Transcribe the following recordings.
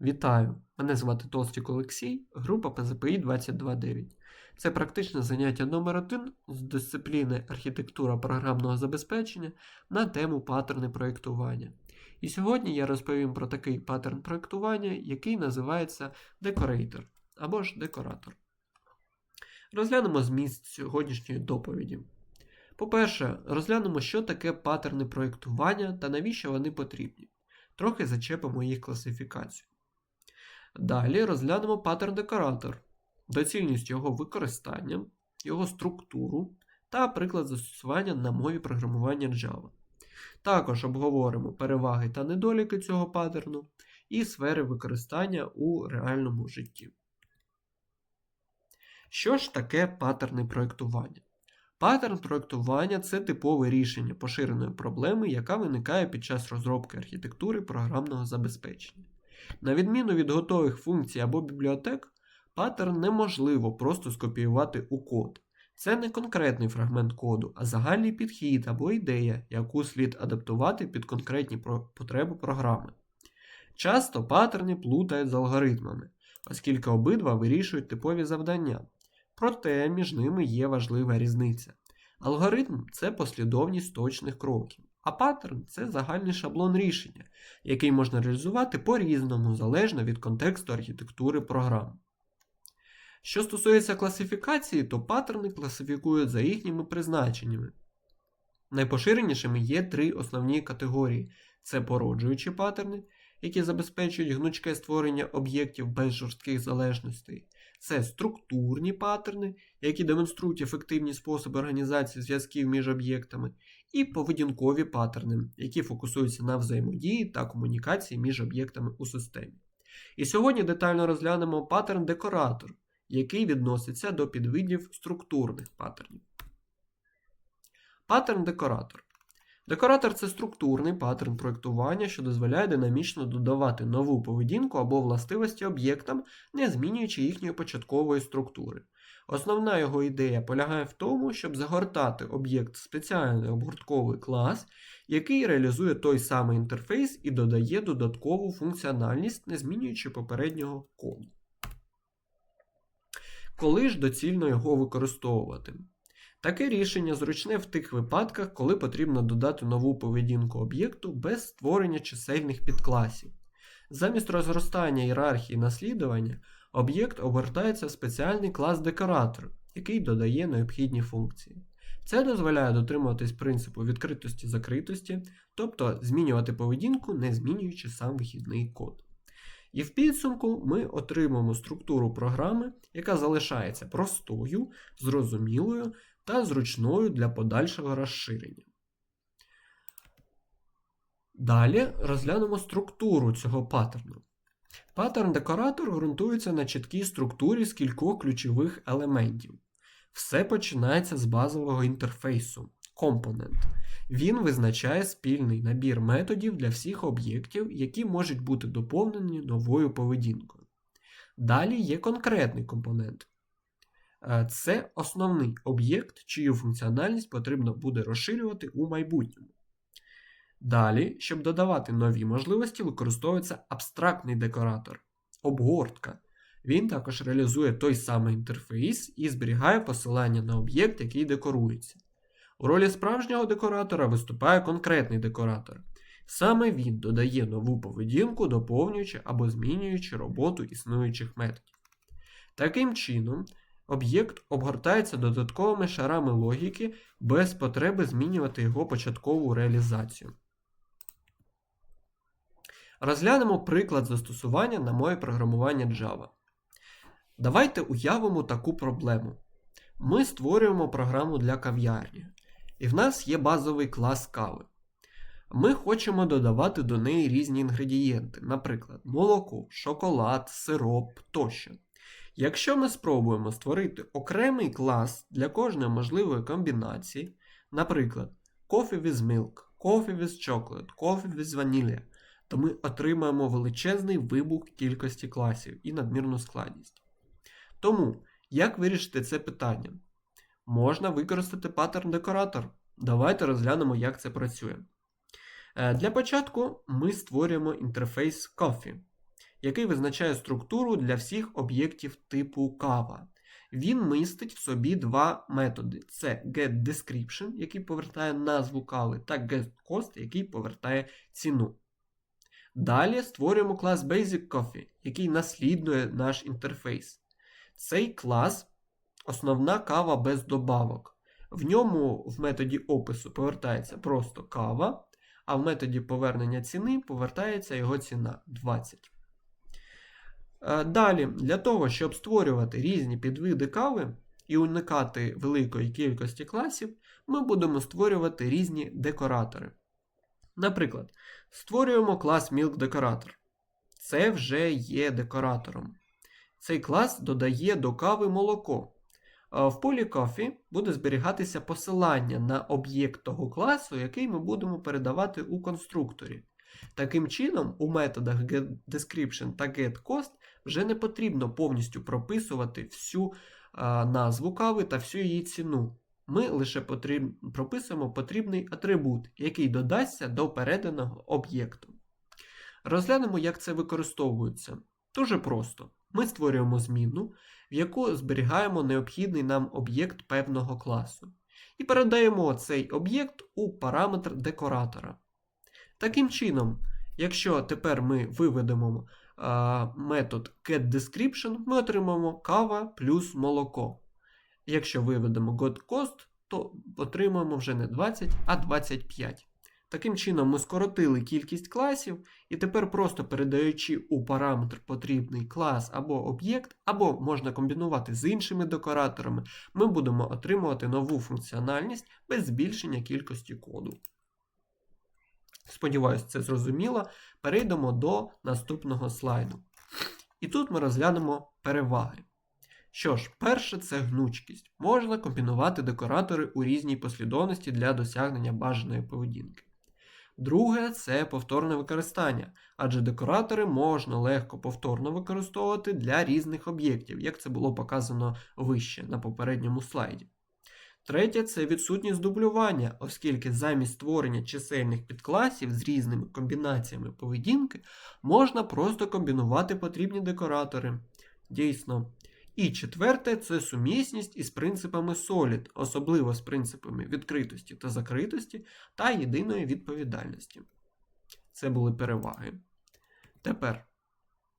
Вітаю! Мене звати Толстік Олексій, група ПЗПІ 229. Це практичне заняття номер 1 з дисципліни архітектура програмного забезпечення на тему паттерни проєктування. І сьогодні я розповім про такий паттерн проєктування, який називається Decorator або ж декоратор. Розглянемо зміст сьогоднішньої доповіді. По-перше, розглянемо, що таке паттерни проєктування та навіщо вони потрібні. Трохи зачепимо їх класифікацію. Далі розглянемо паттерн-декоратор, доцільність його використання, його структуру та приклад застосування на мові програмування Java. Також обговоримо переваги та недоліки цього паттерну і сфери використання у реальному житті. Що ж таке паттерни проєктування? Паттерн проєктування це типове рішення поширеної проблеми, яка виникає під час розробки архітектури програмного забезпечення. На відміну від готових функцій або бібліотек, паттерн неможливо просто скопіювати у код. Це не конкретний фрагмент коду, а загальний підхід або ідея, яку слід адаптувати під конкретні потреби програми. Часто паттерни плутають з алгоритмами, оскільки обидва вирішують типові завдання. Проте між ними є важлива різниця. Алгоритм це послідовність точних кроків, а паттерн це загальний шаблон рішення, який можна реалізувати по-різному, залежно від контексту архітектури програм. Що стосується класифікації, то паттерни класифікують за їхніми призначеннями. Найпоширенішими є три основні категорії: це породжуючі паттерни, які забезпечують гнучке створення об'єктів без жорстких залежностей. Це структурні паттерни, які демонструють ефективні способи організації зв'язків між об'єктами, і поведінкові паттерни, які фокусуються на взаємодії та комунікації між об'єктами у системі. І сьогодні детально розглянемо паттерн декоратор, який відноситься до підвидів структурних паттернів. Паттерн декоратор. Декоратор це структурний паттерн проєктування, що дозволяє динамічно додавати нову поведінку або властивості об'єктам, не змінюючи їхньої початкової структури. Основна його ідея полягає в тому, щоб загортати об'єкт в спеціальний обгортковий клас, який реалізує той самий інтерфейс і додає додаткову функціональність, не змінюючи попереднього коду. Коли ж доцільно його використовувати? Таке рішення зручне в тих випадках, коли потрібно додати нову поведінку об'єкту без створення чисельних підкласів. Замість розростання ієрархії наслідування, об'єкт обертається в спеціальний клас декоратор, який додає необхідні функції. Це дозволяє дотримуватись принципу відкритості закритості, тобто змінювати поведінку, не змінюючи сам вихідний код. І в підсумку ми отримуємо структуру програми, яка залишається простою, зрозумілою та зручною для подальшого розширення. Далі розглянемо структуру цього паттерну. Паттерн декоратор ґрунтується на чіткій структурі з кількох ключових елементів. Все починається з базового інтерфейсу компонент. Він визначає спільний набір методів для всіх об'єктів, які можуть бути доповнені новою поведінкою. Далі є конкретний компонент. Е, це основний об'єкт, чию функціональність потрібно буде розширювати у майбутньому. Далі, щоб додавати нові можливості, використовується абстрактний декоратор обгортка. Він також реалізує той самий інтерфейс і зберігає посилання на об'єкт, який декорується. У ролі справжнього декоратора виступає конкретний декоратор. Саме він додає нову поведінку, доповнюючи або змінюючи роботу існуючих методів. Таким чином, об'єкт обгортається додатковими шарами логіки без потреби змінювати його початкову реалізацію. Розглянемо приклад застосування на мові програмування Java. Давайте уявимо таку проблему. Ми створюємо програму для кав'ярні, і в нас є базовий клас кави. Ми хочемо додавати до неї різні інгредієнти, наприклад, молоко, шоколад, сироп тощо. Якщо ми спробуємо створити окремий клас для кожної можливої комбінації, наприклад, coffee with milk, coffee with chocolate, coffee with vanilla, то ми отримаємо величезний вибух кількості класів і надмірну складність. Тому, як вирішити це питання? Можна використати паттерн декоратор. Давайте розглянемо, як це працює. Для початку ми створюємо інтерфейс Coffee. який визначає структуру для всіх об'єктів типу кава. Він містить в собі два методи: це getDescription, який повертає назву кави, та getCost, який повертає ціну. Далі створюємо клас Basic Coffee, який наслідує наш інтерфейс. Цей клас основна кава без добавок. В ньому в методі опису повертається просто кава, а в методі повернення ціни повертається його ціна 20. Е, Далі, для того, щоб створювати різні підвиди кави і уникати великої кількості класів, ми будемо створювати різні декоратори. Наприклад, створюємо клас Milk Decorator. Це вже є декоратором. Цей клас додає до кави молоко. В полі Coffee буде зберігатися посилання на об'єкт того класу, який ми будемо передавати у конструкторі. Таким чином, у методах getDescription та getCost вже не потрібно повністю прописувати всю назву кави та всю її ціну. Ми лише потріб... прописуємо потрібний атрибут, який додасться до переданого об'єкту. Розглянемо, як це використовується. Дуже просто. Ми створюємо зміну, в яку зберігаємо необхідний нам об'єкт певного класу. І передаємо цей об'єкт у параметр декоратора. Таким чином, якщо тепер ми виведемо а, метод getDescription, ми отримаємо кава плюс молоко. Якщо виведемо getCost, то отримаємо вже не 20, а 25. Таким чином, ми скоротили кількість класів, і тепер просто передаючи у параметр потрібний клас або об'єкт, або можна комбінувати з іншими декораторами, ми будемо отримувати нову функціональність без збільшення кількості коду. Сподіваюсь, це зрозуміло. Перейдемо до наступного слайду. І тут ми розглянемо переваги. Що ж, перше це гнучкість. Можна комбінувати декоратори у різній послідовності для досягнення бажаної поведінки. Друге це повторне використання, адже декоратори можна легко повторно використовувати для різних об'єктів, як це було показано вище на попередньому слайді. Третє це відсутність дублювання, оскільки замість створення чисельних підкласів з різними комбінаціями поведінки можна просто комбінувати потрібні декоратори. Дійсно. І четверте це сумісність із принципами Solid, особливо з принципами відкритості та закритості та єдиної відповідальності. Це були переваги. Тепер,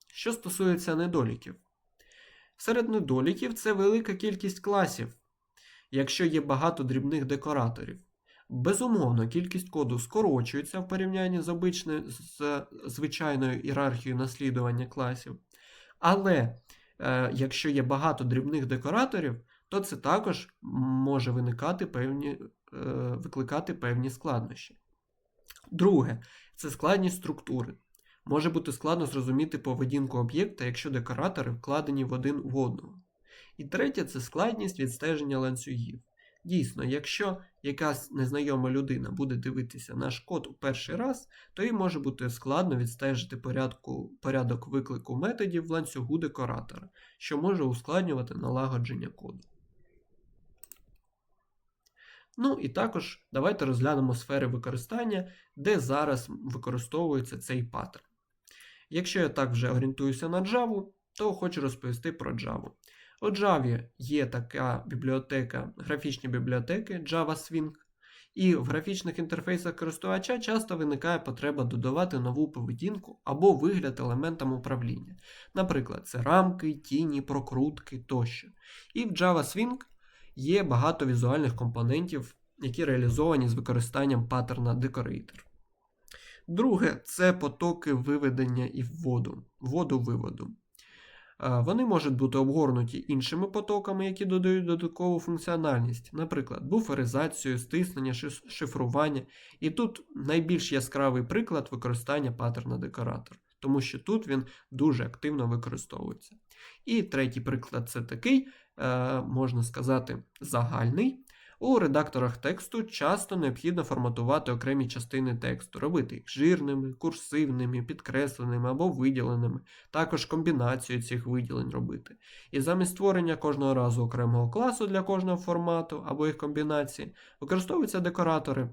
що стосується недоліків. Серед недоліків це велика кількість класів, якщо є багато дрібних декораторів. Безумовно, кількість коду скорочується в порівнянні з, обичною, з звичайною ієрархією наслідування класів. Але якщо є багато дрібних декораторів, то це також може виникати певні, е, викликати певні складнощі. Друге, це складність структури. Може бути складно зрозуміти поведінку об'єкта, якщо декоратори вкладені в один в одного. І третє це складність відстеження ланцюгів. Дійсно, якщо якась незнайома людина буде дивитися наш код у перший раз, то їй може бути складно відстежити порядку, порядок виклику методів в ланцюгу декоратора, що може ускладнювати налагодження коду. Ну і також давайте розглянемо сфери використання, де зараз використовується цей паттерн. Якщо я так вже орієнтуюся на Java, то хочу розповісти про Java. У Java є така бібліотека, графічні бібліотеки Java Swing, і в графічних інтерфейсах користувача часто виникає потреба додавати нову поведінку або вигляд елементам управління. Наприклад, це рамки, тіні, прокрутки тощо. І в Java Swing є багато візуальних компонентів, які реалізовані з використанням паттерна Decorator. Друге це потоки виведення і вводу, вводу-виводу. Вони можуть бути обгорнуті іншими потоками, які додають додаткову функціональність, наприклад, буферизацію, стиснення, шифрування. І тут найбільш яскравий приклад використання паттерна декоратор, тому що тут він дуже активно використовується. І третій приклад це такий, можна сказати, загальний. У редакторах тексту часто необхідно форматувати окремі частини тексту, робити їх жирними, курсивними, підкресленими або виділеними, також комбінацію цих виділень робити. І замість створення кожного разу окремого класу для кожного формату або їх комбінації, використовуються декоратори,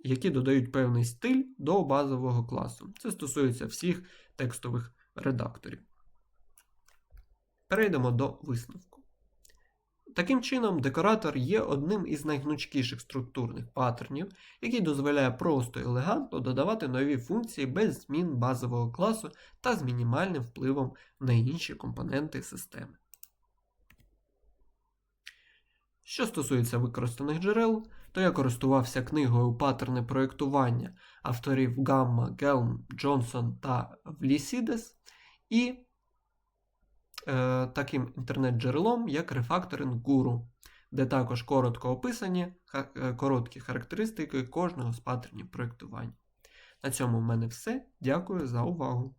які додають певний стиль до базового класу. Це стосується всіх текстових редакторів. Перейдемо до висновку. Таким чином, декоратор є одним із найгнучкіших структурних паттернів, який дозволяє просто і елегантно додавати нові функції без змін базового класу та з мінімальним впливом на інші компоненти системи. Що стосується використаних джерел, то я користувався книгою Паттерни проєктування авторів Гамма, Гелм, Джонсон та Влісідес і таким інтернет-джерелом, як Refactoring Guru, де також коротко описані е, короткі характеристики кожного з паттернів проєктування. На цьому в мене все. Дякую за увагу.